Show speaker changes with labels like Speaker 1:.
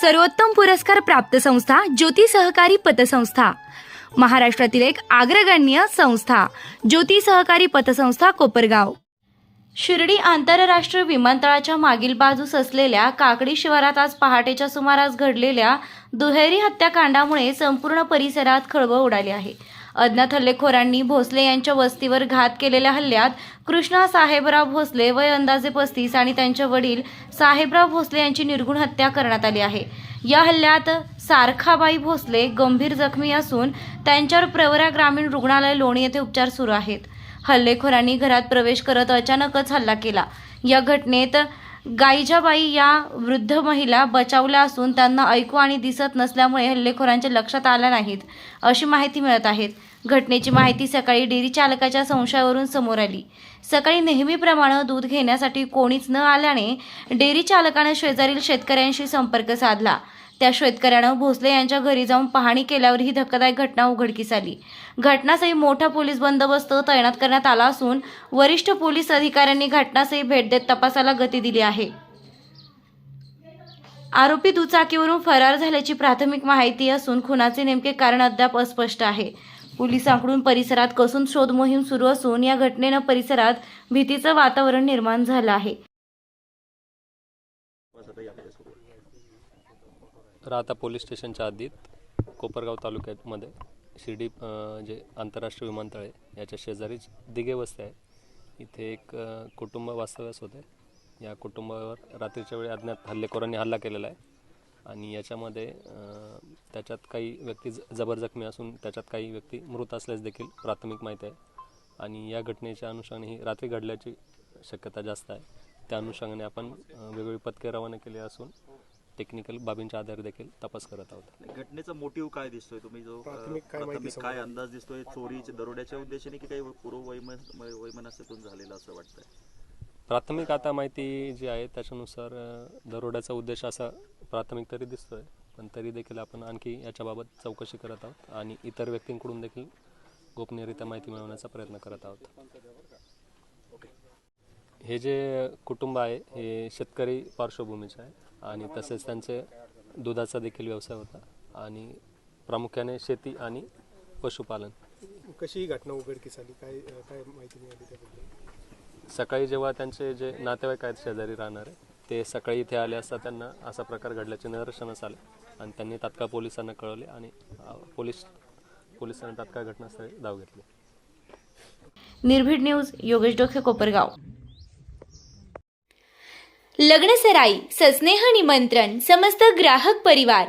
Speaker 1: सर्वोत्तम पुरस्कार प्राप्त संस्था ज्योती सहकारी पतसंस्था. महाराष्ट्रातील एक अग्रगण्य संस्था ज्योती सहकारी पतसंस्था कोपरगाव. शिर्डी आंतरराष्ट्रीय विमानतळाच्या मागील बाजूस असलेल्या काकडी शिवारात आज पहाटेच्या सुमारास घडलेल्या दुहेरी हत्याकांडामुळे संपूर्ण परिसरात खळबळ उडाली आहे. अज्ञात हल्लेखोरांनी भोसले यांच्या वस्तीवर घात केलेल्या हल्ल्यात कृष्णा साहेबराव भोसले वय अंदाजे पस्तीस आणि त्यांचे वडील साहेबराव भोसले यांची निर्गुण हत्या करण्यात आली आहे. या हल्ल्यात सारखाबाई भोसले गंभीर जखमी असून त्यांच्यावर प्रवरा ग्रामीण रुग्णालय लोणी येथे उपचार सुरू आहेत. हल्लेखोरांनी घरात प्रवेश करत अचानकच हल्ला केला. या घटनेत गाईजाबाई या वृद्ध महिला बचावल्या असून त्यांना ऐकू आणि दिसत नसल्यामुळे हल्लेखोरांच्या लक्षात आल्या नाहीत अशी माहिती मिळत आहेत घटनेची माहिती सकाळी डेअरी चालकाच्या संशयावरून समोर आली. सकाळी नेहमीप्रमाणे दूध घेण्यासाठी कोणीच न आल्याने डेअरी चालकाने शेजारील शेतकऱ्यांशी संपर्क साधला. त्या शेतकऱ्यानं भोसले यांच्या घरी जाऊन पाहणी केल्यावर ही धक्कादायक घटना उघडकीस आली. घटनास्थळी मोठा पोलीस बंदोबस्त तैनात करण्यात आला असून वरिष्ठ पोलीस अधिकाऱ्यांनी घटनास्थळी भेट देत तपासाला गती दिली आहे. आरोपी दुचाकीवरून फरार झाल्याची प्राथमिक माहिती असून खुनाचे नेमके कारण अद्याप अस्पष्ट आहे. पोलिसांकडून परिसरात कसून शोध मोहीम सुरू असून या घटनेनं परिसरात भीतीचं वातावरण निर्माण झालं आहे.
Speaker 2: राहता पोलीस स्टेशनच्या आधीत कोपरगाव तालुक्यामध्ये शिर्डी जे आंतरराष्ट्रीय विमानतळ आहे याच्या शेजारीच दिघे वस्ती आहे. इथे एक कुटुंब वास्तव्यास होते. या कुटुंबावर रात्रीच्या वेळी अज्ञात हल्लेखोरांनी हल्ला केलेला आहे. आणि याच्यामध्ये त्याच्यात काही व्यक्ती ज- जबर जखमी असून त्याच्यात काही व्यक्ती मृत असल्यास देखील प्राथमिक माहिती आहे. आणि या घटनेच्या अनुषंगाने ही रात्री घडल्याची शक्यता जास्त आहे. त्या अनुषंगाने आपण वेगवेगळी पथके रवाना केली असून टेक्निकल बाबींच्या आधारे देखील तपास करत आहोत.
Speaker 3: घटनेचा मोटिव्ह काय दिसतोय तुम्ही? जो
Speaker 4: प्राथमिक काय
Speaker 3: अंदाज दिसतोय? चोरीचे दरोड्याच्या उद्देशाने की काही पूर्व वैमन वैमनस्यातून झालेलं असं वाटतंय?
Speaker 2: प्राथमिक आता माहिती जी आहे त्याच्यानुसार दरोड्याचा उद्देश असा प्राथमिक तरी दिसतोय पण तरी देखील आपण आणखी याच्याबाबत चौकशी करत आहोत आणि इतर व्यक्तींकडून देखील गोपनीयरित्या माहिती मिळवण्याचा प्रयत्न करत आहोत. हे जे कुटुंब आहे हे शेतकरी पार्श्वभूमीचे आहे आणि तसेच त्यांचे दुधाचा देखील व्यवसाय होता आणि प्रामुख्याने शेती आणि पशुपालन.
Speaker 4: कशी ही घटना उघडकीस आली? काय काय माहिती मिळाली त्याबद्दल?
Speaker 2: सकाळी जेव्हा त्यांचे जे नातेवाईक आहेत शेजारी राहणारे ते सकाळी इथे आले असता त्यांना असा प्रकार घडल्याचे निदर्शनास आले आणि त्यांनी तात्काळ पोलिसांना कळवले आणि पोलीस पोलिसांनी तात्काळ घटनास्थळी धाव घेतली.
Speaker 1: निर्भीड न्यूज योगेश डोखे कोपरगाव. लग्नसराई सस्नेह निमंत्रण समस्त ग्राहक परिवार